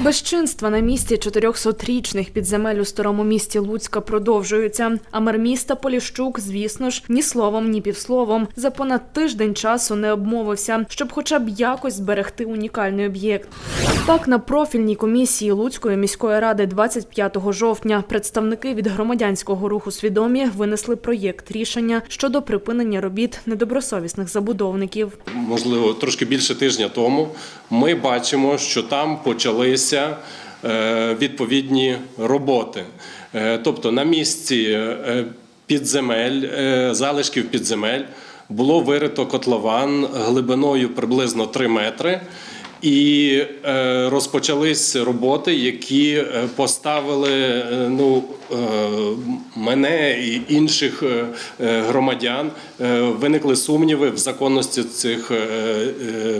Безчинства на місці 400-річних підземель у старому місті Луцька продовжуються. А мер міста Поліщук, звісно ж, ні словом, ні півсловом за понад тиждень часу не обмовився, щоб хоча б якось зберегти унікальний об'єкт. Так, на профільній комісії Луцької міської ради 25 жовтня представники від громадянського руху свідомі винесли проєкт рішення щодо припинення робіт недобросовісних забудовників. можливо, трошки більше тижня тому, ми бачимо, що там почалися е, відповідні роботи. Е, Тобто на місці е, підземель, залишків підземель було вирито котлован глибиною приблизно 3 метри. І розпочались роботи, які поставили ну, мене і інших громадян. Виникли сумніви в законності цих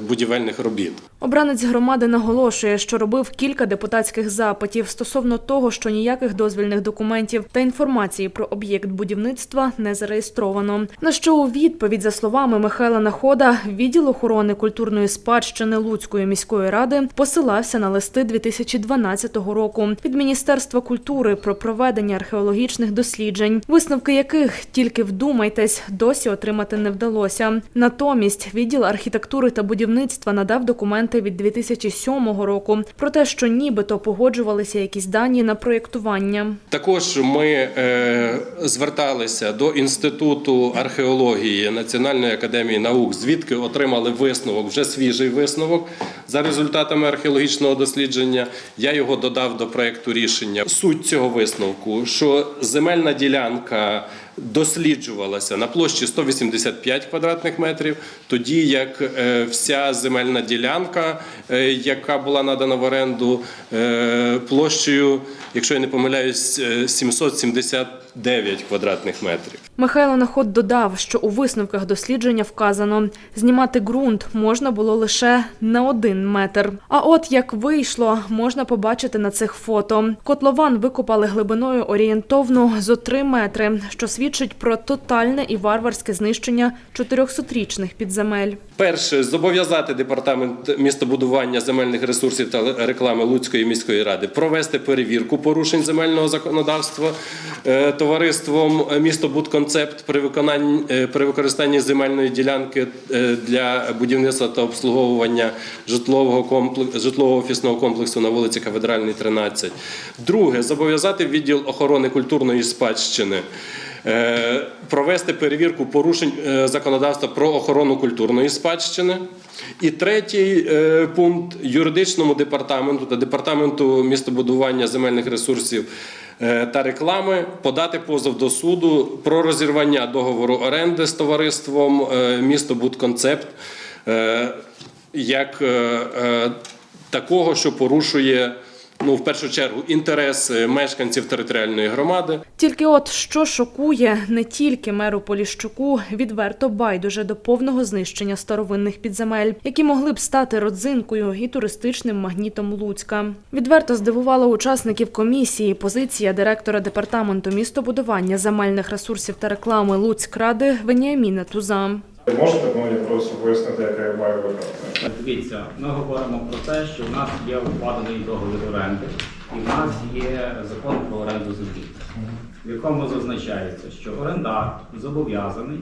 будівельних робіт. Обранець громади наголошує, що робив кілька депутатських запитів стосовно того, що ніяких дозвільних документів та інформації про об'єкт будівництва не зареєстровано. На що у відповідь, за словами Михайла Находа, відділ охорони культурної спадщини Луцької міської ради посилався на листи 2012 року від Міністерства культури про проведення археологічних досліджень, висновки яких тільки вдумайтесь, досі отримати не вдалося. Натомість відділ архітектури та будівництва надав документи від 2007 року про те, що нібито погоджувалися якісь дані на проєктування. Також ми е, зверталися до Інституту археології Національної академії наук, звідки отримали висновок, вже свіжий висновок за результатами археологічного дослідження. Я його додав до проекту рішення. Суть цього висновку, що земельна ділянка. Досліджувалася на площі 185 квадратних метрів, тоді як е, вся земельна ділянка, е, яка була надана в оренду, е, площею, якщо я не помиляюсь, е, 779 квадратних метрів. Михайло Наход додав, що у висновках дослідження вказано, знімати ґрунт можна було лише на один метр. А от як вийшло, можна побачити на цих фото. Котлован викопали глибиною орієнтовно зо 3 метри, що свідчить про тотальне і варварське знищення 400-річних підземель. Перше зобов'язати департамент містобудування земельних ресурсів та реклами Луцької міської ради провести перевірку порушень земельного законодавства е, товариством містобудконцепт при виконанні е, при використанні земельної ділянки е, для будівництва та обслуговування житлового комплексу житлового офісного комплексу на вулиці Кафедральній, 13. Друге зобов'язати відділ охорони культурної спадщини. Е, Провести перевірку порушень е, законодавства про охорону культурної спадщини. І третій е, пункт юридичному департаменту та департаменту містобудування земельних ресурсів та реклами подати позов до суду про розірвання договору оренди з товариством Містобудконцепт як е, е, такого, що порушує. Ну, в першу чергу, інтереси мешканців територіальної громади, Тільки от що шокує не тільки меру Поліщуку, відверто байдуже до повного знищення старовинних підземель, які могли б стати родзинкою і туристичним магнітом Луцька. Відверто здивувала учасників комісії позиція директора департаменту містобудування земельних ресурсів та реклами Луцькради Веніаміна Туза. Можете мені просто пояснити, яка я маю виправити? Дивіться, ми говоримо про те, що в нас є укладений договір оренди, і в нас є закон про оренду землі, в якому зазначається, що орендар зобов'язаний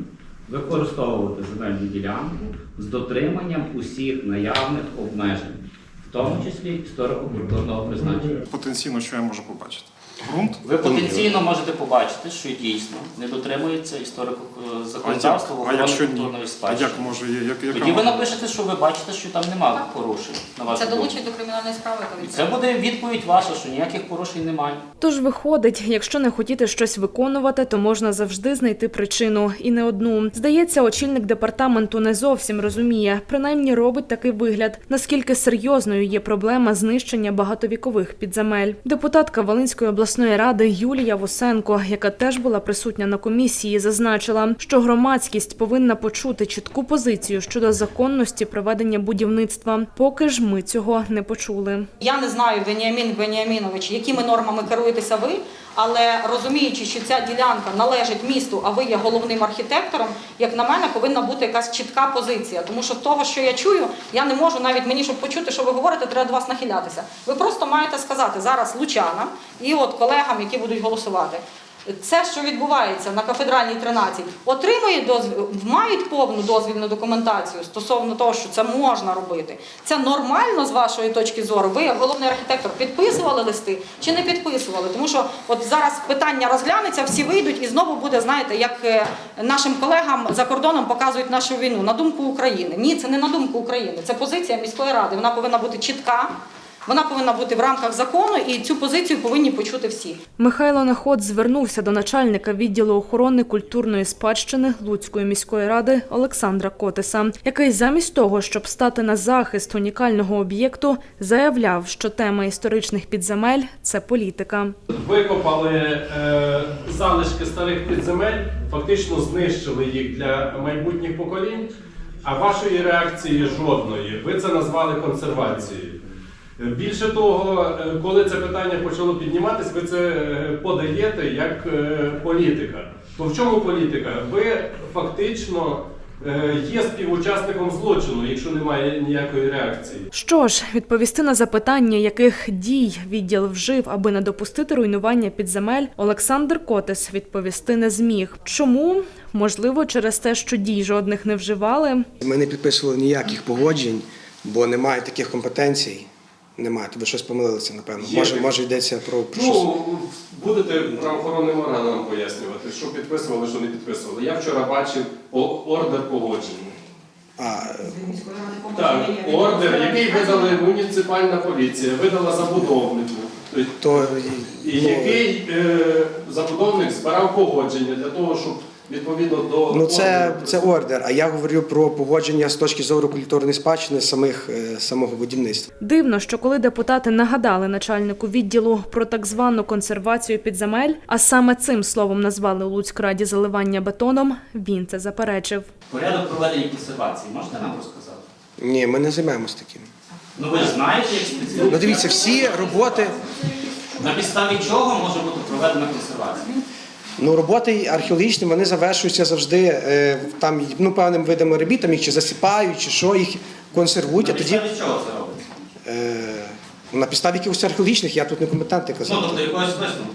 використовувати земельну ділянку з дотриманням усіх наявних обмежень, в тому числі історико-культурного призначення. Потенційно, що я можу побачити? Грунт? Ви потенційно можете побачити, що дійсно не дотримується історико А, законодавства в як? а охороні культурної спадщини. як може є? Як, яка Тоді ви напишете, що ви бачите, що там немає порушень. На вашу Це думку. долучить до кримінальної справи, І це буде відповідь ваша, що ніяких порушень немає. Тож виходить, якщо не хотіти щось виконувати, то можна завжди знайти причину і не одну. Здається, очільник департаменту не зовсім розуміє, принаймні робить такий вигляд, наскільки серйозною є проблема знищення багатовікових підземель. Депутатка Волинської обласної ради Юлія Восенко, яка теж була присутня на комісії, зазначила, що громадськість повинна почути чітку позицію щодо законності проведення будівництва. Поки ж ми цього не почули. Я не знаю, Веніамін Веніамінович, якими нормами керуєтеся ви, Але розуміючи, що ця ділянка належить місту, а ви є головним архітектором, як на мене, повинна бути якась чітка позиція. Тому що того, що я чую, я не можу навіть мені, щоб почути, що ви говорите, треба до вас нахилятися. Ви просто маєте сказати зараз лучанам і от колегам, які будуть голосувати. Це, що відбувається на кафедральній 13, отримує дозвіл, мають повну дозвільну документацію стосовно того, що це можна робити. Це нормально з вашої точки зору. Ви, як головний архітектор, підписували листи чи не підписували? Тому що от зараз питання розглянеться, всі вийдуть і знову буде, знаєте, як е, нашим колегам за кордоном показують нашу війну на думку України. Ні, це не на думку України. Це позиція міської ради. Вона повинна бути чітка. Вона повинна бути в рамках закону, і цю позицію повинні почути всі. Михайло Наход звернувся до начальника відділу охорони культурної спадщини Луцької міської ради Олександра Котиса, який замість того, щоб стати на захист унікального об'єкту, заявляв, що тема історичних підземель це політика. Викопали е, залишки старих підземель, фактично знищили їх для майбутніх поколінь, а вашої реакції жодної. Ви це назвали консервацією. Більше того, е, коли це питання почало підніматись, ви це е, подаєте як е, політика. То в чому політика? Ви фактично є співучасником злочину, якщо немає ніякої реакції. Що ж, відповісти на запитання, яких дій відділ вжив, аби не допустити руйнування підземель, Олександр Котис відповісти не зміг. Чому? Можливо, через те, що дій жодних не вживали. Ми не підписували ніяких погоджень, бо немає таких компетенцій. Немає. Тобі щось помилилися, напевно. Є. Може, може йдеться про, про щось. Ну, будете правоохоронним органам пояснювати, що підписували, що не підписували. Я вчора бачив ордер погодження. А, Так, ордер, який видали муніципальна поліція, видала забудовнику. То І ну, який е, забудовник збирав погодження для того, щоб відповідно до ну це, це ордер. А я говорю про погодження з точки зору культурної спадщини самих е, самого будівництва. Дивно, що коли депутати нагадали начальнику відділу про так звану консервацію підземель, а саме цим словом назвали у Луцькраді заливання бетоном, він це заперечив. Порядок проведення консервації можете нам розказати? Ні, ми не займаємось таким. Ну ви ж знаєте, як спеціально. Ну дивіться, всі роботи, На підставі чого може бути проведена консервація? Ну роботи археологічні, вони завершуються завжди е, там ну певним видами робіт, там їх чи засипають, чи що їх консервують, а На тоді підставі чого це робиться? е, на підставі якихось археологічних я тут не компетентний Ну, тобто якогось висновку.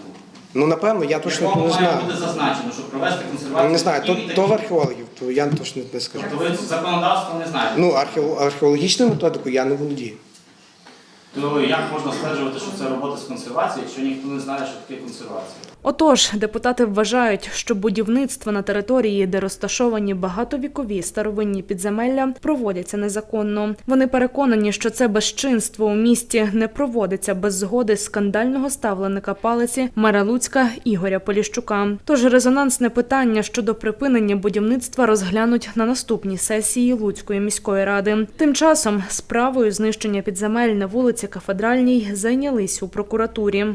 Ну напевно, я точно якому не знаю. бути зазначено, щоб провести консервацію. Не знаю, то, то в археологів, то я точно не скажу. Тобто ви законодавство не знаєте. Ну, архео- археологічною методикою я не володію. То як можна стверджувати, що це робота з консервації, якщо ніхто не знає, що таке консервація? Отож, депутати вважають, що будівництво на території, де розташовані багатовікові старовинні підземелля, проводяться незаконно. Вони переконані, що це безчинство у місті не проводиться без згоди скандального ставленика палиці мера Луцька Ігоря Поліщука. Тож резонансне питання щодо припинення будівництва розглянуть на наступній сесії Луцької міської ради. Тим часом справою знищення підземель на вулиці Кафедральній зайнялись у прокуратурі.